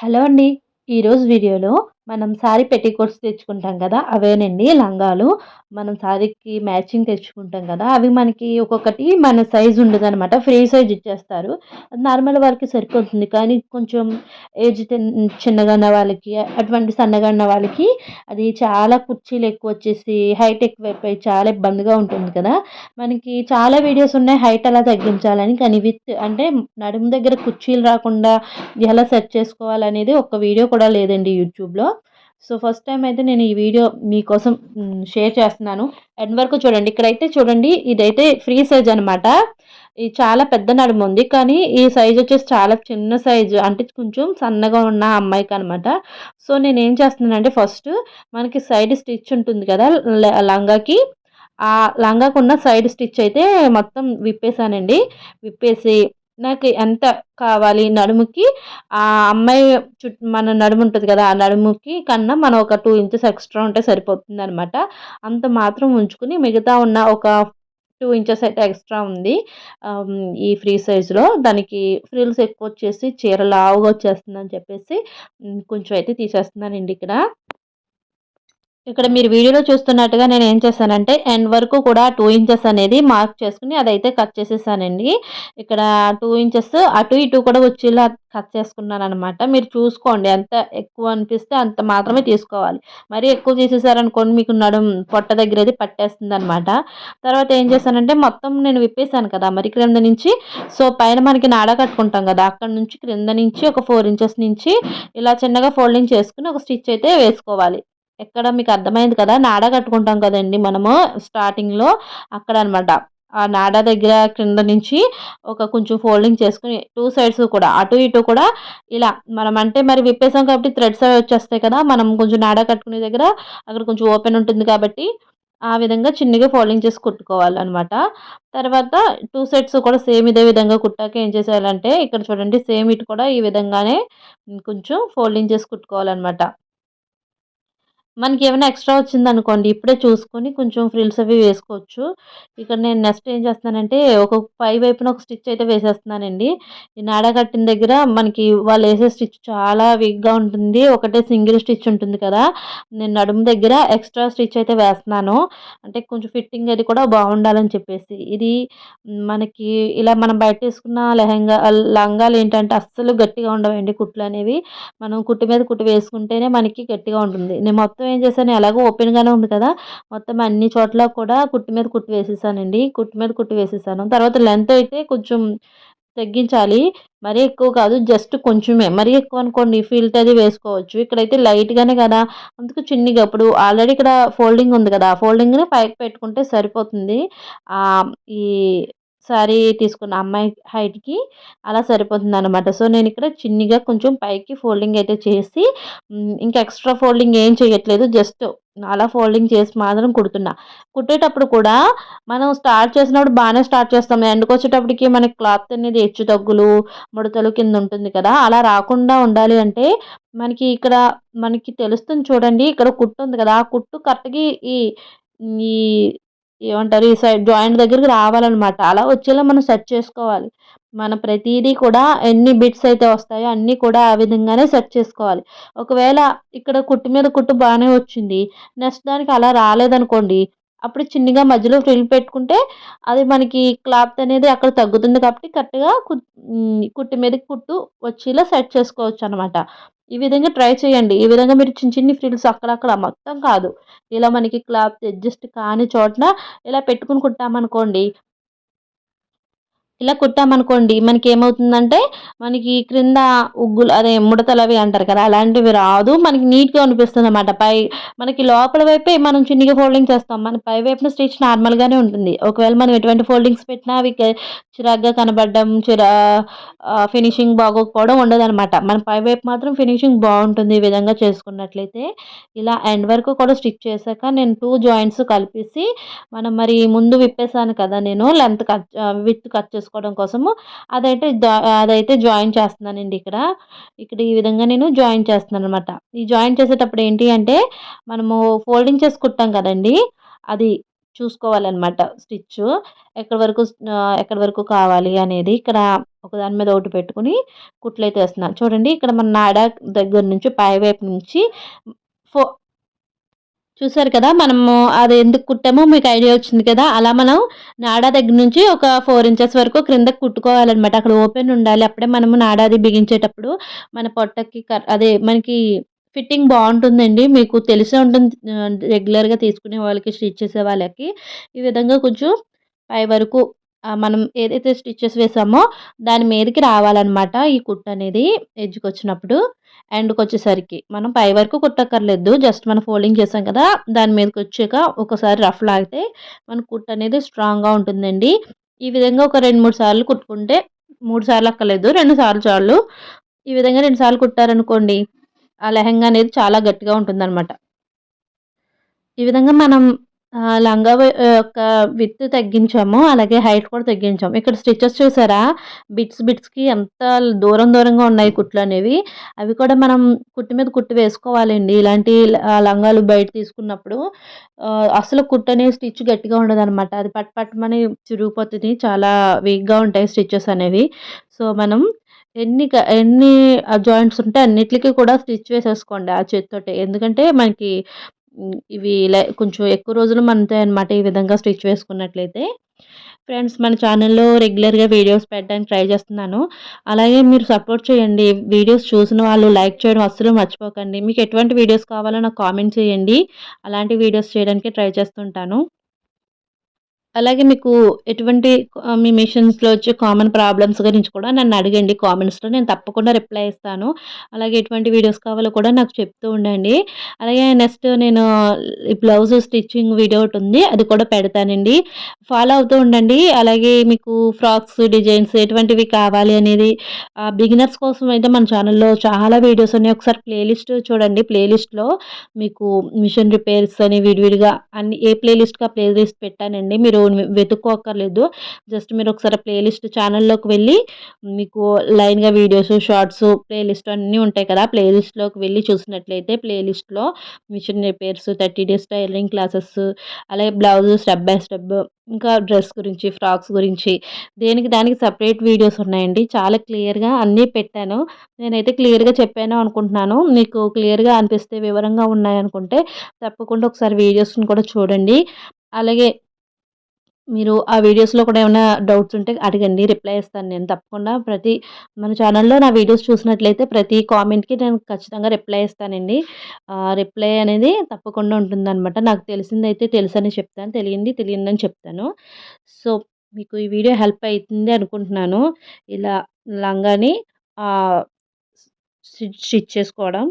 Hello అండి. ఈరోజు వీడియోలో మనం శారీ పెట్టికోట్స్ తెచ్చుకుంటాం కదా అవేనండి లంగాలు. మనం శారీకి మ్యాచింగ్ తెచ్చుకుంటాం కదా అవి మనకి ఒక్కొక్కటి మన సైజు ఉండదు అనమాట ఫ్రీ సైజ్ ఇచ్చేస్తారు. నార్మల్ వాళ్ళకి సరిపోతుంది కానీ కొంచెం ఏజ్ చిన్నగా ఉన్న వాళ్ళకి అటువంటి సన్నగా ఉన్న వాళ్ళకి అది చాలా కుర్చీలు ఎక్కువ వచ్చేసి హైట్ ఎక్కువైపోయి చాలా ఇబ్బందిగా ఉంటుంది కదా. మనకి చాలా వీడియోస్ ఉన్నాయి హైట్ అలా తగ్గించాలని కానీ విత్ అంటే నడుము దగ్గర కుర్చీలు రాకుండా ఎలా సెట్ చేసుకోవాలనేది ఒక వీడియో కూడా లేదండి యూట్యూబ్లో సో ఫస్ట్ టైం అయితే నేను ఈ వీడియో మీకోసం షేర్ చేస్తున్నాను. ఎండ్ వరకు చూడండి. ఇక్కడైతే చూడండి ఇదైతే ఫ్రీ సైజ్ అనమాట ఇది చాలా పెద్ద నడుము ఉంది కానీ ఈ సైజ్ వచ్చేసి చాలా చిన్న సైజు. అంటే కొంచెం సన్నగా ఉన్న అమ్మాయికి అనమాట సో నేను ఏం చేస్తున్నానంటే ఫస్ట్ మనకి సైడ్ స్టిచ్ ఉంటుంది కదా లంగాకి. ఆ లంగాకున్న సైడ్ స్టిచ్ అయితే మొత్తం విప్పేసానండి విప్పేసి నాకు ఎంత కావాలి? నడుముకి ఆ అమ్మాయి చుట్టూ మన నడుము ఉంటుంది కదా ఆ నడుముకి కన్నా మనం ఒక టూ ఇంచెస్ ఎక్స్ట్రా ఉంటే సరిపోతుంది అనమాట అంత మాత్రం ఉంచుకుని మిగతా ఉన్న ఒక టూ ఇంచెస్ అయితే ఎక్స్ట్రా ఉంది. ఈ ఫ్రీ సైజులో. దానికి ఫ్రిల్స్ ఎక్కువ వచ్చేసి చీర లావుగా వచ్చేస్తుందని చెప్పేసి కొంచెం అయితే తీసేస్తున్నానండి ఇక్కడ. ఇక్కడ మీరు వీడియోలో చూస్తున్నట్టుగా నేను ఏం చేశానంటే ఎండ్ వరకు కూడా టూ ఇంచెస్ అనేది మార్క్ చేసుకుని అదైతే కట్ చేసేసానండి. ఇక్కడ టూ ఇంచెస్ అటు ఇటు కూడా వచ్చేలా కట్ చేసుకున్నాను అనమాట మీరు చూసుకోండి ఎంత ఎక్కువ అనిపిస్తే అంత మాత్రమే తీసుకోవాలి. మరి ఎక్కువ తీసేసారనుకోండి మీకు నడుం పొట్ట దగ్గర అది పట్టేస్తుంది అనమాట తర్వాత ఏం చేశానంటే మొత్తం నేను విప్పేశాను కదా మరి క్రింద నుంచి. సో పైన మనకి నాడ కట్టుకుంటాం కదా అక్కడ నుంచి క్రింద నుంచి ఒక ఫోర్ ఇంచెస్ నుంచి ఇలా చిన్నగా ఫోల్డింగ్ చేసుకుని ఒక స్టిచ్ అయితే వేసుకోవాలి. ఎక్కడ మీకు అర్థమైంది కదా? నాడ కట్టుకుంటాం కదండి మనము స్టార్టింగ్లో అక్కడ అనమాట ఆ నాడ దగ్గర కింద నుంచి ఒక కొంచెం ఫోల్డింగ్ చేసుకుని టూ సైడ్స్ కూడా అటు ఇటు కూడా ఇలా మనం అంటే మరి విప్పేసాం కాబట్టి థ్రెడ్స్ అవి వచ్చేస్తాయి కదా? మనం కొంచెం నాడ కట్టుకునే దగ్గర అక్కడ కొంచెం ఓపెన్ ఉంటుంది కాబట్టి ఆ విధంగా చిన్నగా ఫోల్డింగ్ చేసి కుట్టుకోవాలన్నమాట. తర్వాత టూ సైడ్స్ కూడా సేమ్ ఇదే విధంగా కుట్టాక ఏం చేసేయాలంటే ఇక్కడ చూడండి సేమ్ ఇటు కూడా ఈ విధంగానే కొంచెం ఫోల్డింగ్ చేసి కుట్టుకోవాలన్నమాట. మనకి ఏమైనా ఎక్స్ట్రా వచ్చిందనుకోండి ఇప్పుడే చూసుకొని కొంచెం ఫ్రిల్స్ అవి వేసుకోవచ్చు. ఇక్కడ నేను నెక్స్ట్ ఏం చేస్తున్నానంటే ఒక పై వైపున ఒక స్టిచ్ అయితే వేసేస్తున్నానండి. ఈ నాడ కట్టిన దగ్గర మనకి వాళ్ళు వేసే స్టిచ్ చాలా వీక్గా ఉంటుంది. ఒకటే సింగిల్ స్టిచ్ ఉంటుంది కదా. నేను నడుము దగ్గర ఎక్స్ట్రా స్టిచ్ అయితే వేస్తున్నాను. అంటే కొంచెం ఫిట్టింగ్ అది కూడా బాగుండాలని చెప్పేసి. ఇది మనకి ఇలా మనం బయట వేసుకున్న లెహంగా లంగాలు ఏంటంటే అస్సలు గట్టిగా ఉండవండి కుట్లు అనేవి. మనం కుట్టు మీద కుట్టు వేసుకుంటేనే మనకి గట్టిగా ఉంటుంది. నేను మొత్తం ఏం చేశాను? ఎలాగో ఓపెన్గానే ఉంది కదా. మొత్తం అన్ని చోట్ల కూడా కుట్టు మీద కుట్టు వేసేసానండి. కుట్టు మీద కుట్టు వేసేసాను. తర్వాత లెంత్ అయితే కొంచెం తగ్గించాలి. మరీ ఎక్కువ కాదు జస్ట్ కొంచెమే. మరీ ఎక్కువ అనుకోండి ఫిల్ట్ అది వేసుకోవచ్చు. ఇక్కడైతే లైట్గానే కదా. అందుకు చిన్నగా ఇప్పుడు ఆల్రెడీ ఇక్కడ ఫోల్డింగ్ ఉంది కదా. ఫోల్డింగ్ని పైకి పెట్టుకుంటే సరిపోతుంది. ఈ శారీ తీసుకున్న అమ్మాయి హైట్కి అలా సరిపోతుంది అనమాట సో నేను ఇక్కడ చిన్నగా కొంచెం పైకి ఫోల్డింగ్ అయితే చేసి ఇంకా ఎక్స్ట్రా ఫోల్డింగ్ ఏం చేయట్లేదు జస్ట్ అలా ఫోల్డింగ్ చేసి మాత్రం కుడుతున్నా. కుట్టేటప్పుడు కూడా మనం స్టార్ట్ చేసినప్పుడు బాగానే స్టార్ట్ చేస్తాం. ఎండుకు వచ్చేటప్పటికి మనకి క్లాత్ అనేది హెచ్చు తగ్గులు ముడతలు కింద ఉంటుంది కదా. అలా రాకుండా ఉండాలి అంటే మనకి ఇక్కడ మనకి తెలుస్తుంది చూడండి ఇక్కడ కుట్టు ఉంది కదా. ఆ కుట్టు కరెక్ట్గా ఈ ఈ ఏమంటారు? ఈ సైడ్ జాయింట్ దగ్గరికి రావాలన్నమాట. అలా వచ్చేలా మనం సెట్ చేసుకోవాలి. మన ప్రతిదీ కూడా ఎన్ని బిట్స్ అయితే వస్తాయో అన్నీ కూడా ఆ విధంగానే సెట్ చేసుకోవాలి. ఒకవేళ ఇక్కడ కుట్టు మీద కుట్టు బాగానే వచ్చింది. నెక్స్ట్ దానికి అలా రాలేదనుకోండి అప్పుడు చిన్నగా మధ్యలో ఫ్రిల్ పెట్టుకుంటే అది మనకి క్లాత్ అనేది అక్కడ తగ్గుతుంది కాబట్టి కరెక్ట్గా కుట్టు మీద కుట్టు వచ్చేలా సెట్ చేసుకోవచ్చు అనమాట ఈ విధంగా ట్రై చేయండి. ఈ విధంగా మీరు చిన్న చిన్ని ఫ్రిల్స్ అక్కడక్కడ మొత్తం కాదు. ఇలా మనకి క్లాత్ అడ్జస్ట్ కాని చోటన ఇలా పెట్టుకుని కుట్టామనుకోండి ఇలా కుట్టామనుకోండి మనకి ఏమవుతుందంటే మనకి క్రింద ఉగ్గులు అదే ముడతలు అవి అంటారు కదా అలాంటివి రాదు. మనకి నీట్గా అనిపిస్తుంది అనమాట పై మనకి లోపల వైపే మనం చిన్నగా ఫోల్డింగ్ చేస్తాం. మన పై వైపున స్టిచ్ నార్మల్గానే ఉంటుంది. ఒకవేళ మనం ఎటువంటి ఫోల్డింగ్స్ పెట్టినా అవి చిరాగ్గా కనబడడం చిరా ఫినిషింగ్ బాగోకపోవడం ఉండదన్నమాట. మన పై వైపు మాత్రం ఫినిషింగ్ బాగుంటుంది ఈ విధంగా చేసుకున్నట్లయితే. ఇలా ఎండ్ వరకు కూడా స్టిచ్ చేశాక నేను టూ జాయింట్స్ కలిపేసి మనం మరి ముందు విప్పేసాను కదా నేను లెంత్ కట్ విత్ కట్ చేసుకున్నాను. చేసుకోవడం కోసము అదైతే అదైతే జాయిన్ చేస్తున్నానండి ఇక్కడ. ఇక్కడ ఈ విధంగా నేను జాయిన్ చేస్తున్నాను అనమాట ఈ జాయిన్ చేసేటప్పుడు ఏంటి అంటే మనము ఫోల్డింగ్ చేసుకుంటాం కదండి అది చూసుకోవాలన్నమాట స్టిచ్. ఎక్కడి వరకు ఎక్కడి వరకు కావాలి అనేది ఇక్కడ ఒకదాని మీద ఒకటి పెట్టుకుని కుట్లు అయితే వేస్తున్నాను. చూడండి ఇక్కడ మన నాడ దగ్గర నుంచి పై వైపు నుంచి ఫో చూసారు కదా మనము అది ఎందుకు కుట్టామో మీకు ఐడియా వచ్చింది కదా అలా మనం నాడా దగ్గర నుంచి ఒక ఫోర్ ఇంచెస్ వరకు క్రింద కుట్టుకోవాలన్నమాట. అక్కడ ఓపెన్ ఉండాలి. అప్పుడే మనము నాడాది బిగించేటప్పుడు మన పొట్టకి అదే మనకి ఫిట్టింగ్ బాగుంటుందండి. మీకు తెలిసే ఉంటుంది రెగ్యులర్గా తీసుకునే వాళ్ళకి స్టిచ్ చేసే వాళ్ళకి. ఈ విధంగా కొంచెం పై వరకు మనం ఏదైతే స్టిచ్చెస్ వేసామో దాని మీదకి రావాలన్నమాట ఈ కుట్ట అనేది ఎడ్జ్కి వచ్చినప్పుడు ఎండ్కి వచ్చేసరికి మనం పై వరకు కుట్టక్కర్లేదు. జస్ట్ మనం ఫోల్డింగ్ చేసాం కదా దాని మీదకి వచ్చాక ఒకసారి రఫ్ లాగితే మన కుట్టు అనేది స్ట్రాంగ్గా ఉంటుందండి. ఈ విధంగా ఒక రెండు మూడు సార్లు కుట్టుకుంటే మూడు సార్లు అక్కర్లేదు రెండు సార్లు చాలు. ఈ విధంగా రెండు సార్లు కుట్టారనుకోండి ఆ లెహంగా అనేది చాలా గట్టిగా ఉంటుందన్నమాట. ఈ విధంగా మనం లంగా యొక్క విత్ తగ్గించాము అలాగే హైట్ కూడా తగ్గించాము. ఇక్కడ స్టిచెస్ చూసారా? బిట్స్ బిట్స్కి ఎంత దూరం దూరంగా ఉన్నాయి కుట్లు అనేవి. అవి కూడా మనం కుట్టు మీద కుట్టు వేసుకోవాలండి. ఇలాంటి లంగాలు బయట తీసుకున్నప్పుడు అసలు కుట్టు అనేది స్టిచ్ గట్టిగా ఉండదు అనమాట అది పట్ పట్టమని చిరిగిపోతుంది. చాలా వీక్గా ఉంటాయి స్టిచెస్ అనేవి. సో మనం ఎన్ని ఎన్ని జాయింట్స్ ఉంటే అన్నిటికీ కూడా స్టిచ్ వేసేసుకోండి ఆ చేతితోటి. ఎందుకంటే మనకి ఇవి ఇలా కొంచెం ఎక్కువ రోజులు మన్నుతాయి అనమాట ఈ విధంగా స్టిచ్ వేసుకున్నట్లయితే. ఫ్రెండ్స్ మన ఛానల్లో రెగ్యులర్గా వీడియోస్ పెట్టడానికి ట్రై చేస్తున్నాను. అలాగే మీరు సపోర్ట్ చేయండి. వీడియోస్ చూసిన వాళ్ళు లైక్ చేయడం అస్సలు మర్చిపోకండి. మీకు ఎటువంటి వీడియోస్ కావాలో నాకు కామెంట్ చేయండి. అలాంటి వీడియోస్ చేయడానికి ట్రై చేస్తుంటాను. అలాగే మీకు ఎటువంటి మీ మిషన్స్లో వచ్చే కామన్ ప్రాబ్లమ్స్ గురించి కూడా నన్ను అడగండి. కామెంట్స్లో నేను తప్పకుండా రిప్లై ఇస్తాను. అలాగే ఎటువంటి వీడియోస్ కావాలో కూడా నాకు చెప్తూ ఉండండి. అలాగే నెక్స్ట్ నేను ఈ బ్లౌజ్ స్టిచ్చింగ్ వీడియో ఒకటి ఉంది. అది కూడా పెడతానండి. ఫాలో అవుతూ ఉండండి. అలాగే మీకు ఫ్రాక్స్ డిజైన్స్ ఎటువంటివి కావాలి అనేది బిగినర్స్ కోసం అయితే మన ఛానల్లో చాలా వీడియోస్ ఉన్నాయి. ఒకసారి ప్లేలిస్ట్ చూడండి. ప్లేలిస్ట్లో మీకు మిషన్ రిపేర్స్ అని విడివిడిగా అన్ని ఏ ప్లేలిస్ట్గా ప్లేలిస్ట్ పెట్టానండి. మీరు వెతుక్కోక్కర్లేదు. జస్ట్ మీరు ఒకసారి ప్లేలిస్ట్ ఛానల్లోకి వెళ్ళి మీకు లైన్గా వీడియోస్ షార్ట్స్ ప్లేలిస్ట్ అన్నీ ఉంటాయి కదా ప్లేలిస్ట్లోకి వెళ్ళి చూసినట్లయితే ప్లేలిస్ట్లో machine repairs thirty days tailoring classes అలాగే బ్లౌజ్ స్టెప్ బై స్టెప్ ఇంకా డ్రెస్ గురించి ఫ్రాక్స్ గురించి దేనికి దానికి సపరేట్ వీడియోస్ ఉన్నాయండి. చాలా క్లియర్గా అన్నీ పెట్టాను. నేనైతే క్లియర్గా చెప్పాను అనుకుంటున్నాను. మీకు క్లియర్గా అనిపిస్తే వివరంగా ఉన్నాయనుకుంటే తప్పకుండా ఒకసారి వీడియోస్ని కూడా చూడండి. అలాగే మీరు ఆ వీడియోస్లో కూడా ఏమైనా డౌట్స్ ఉంటే అడగండి రిప్లై ఇస్తాను నేను తప్పకుండా. ప్రతి మన ఛానల్లో నా వీడియోస్ చూసినట్లయితే ప్రతి కామెంట్కి నేను ఖచ్చితంగా రిప్లై ఇస్తానండి. రిప్లై అనేది తప్పకుండా ఉంటుందన్నమాట. నాకు తెలిసిందైతే తెలుసని చెప్తాను తెలియంది తెలియదని చెప్తాను. సో మీకు ఈ వీడియో హెల్ప్ అవుతుంది అనుకుంటున్నాను. ఇలా లంగాని స్టిచ్ చేసుకోవడం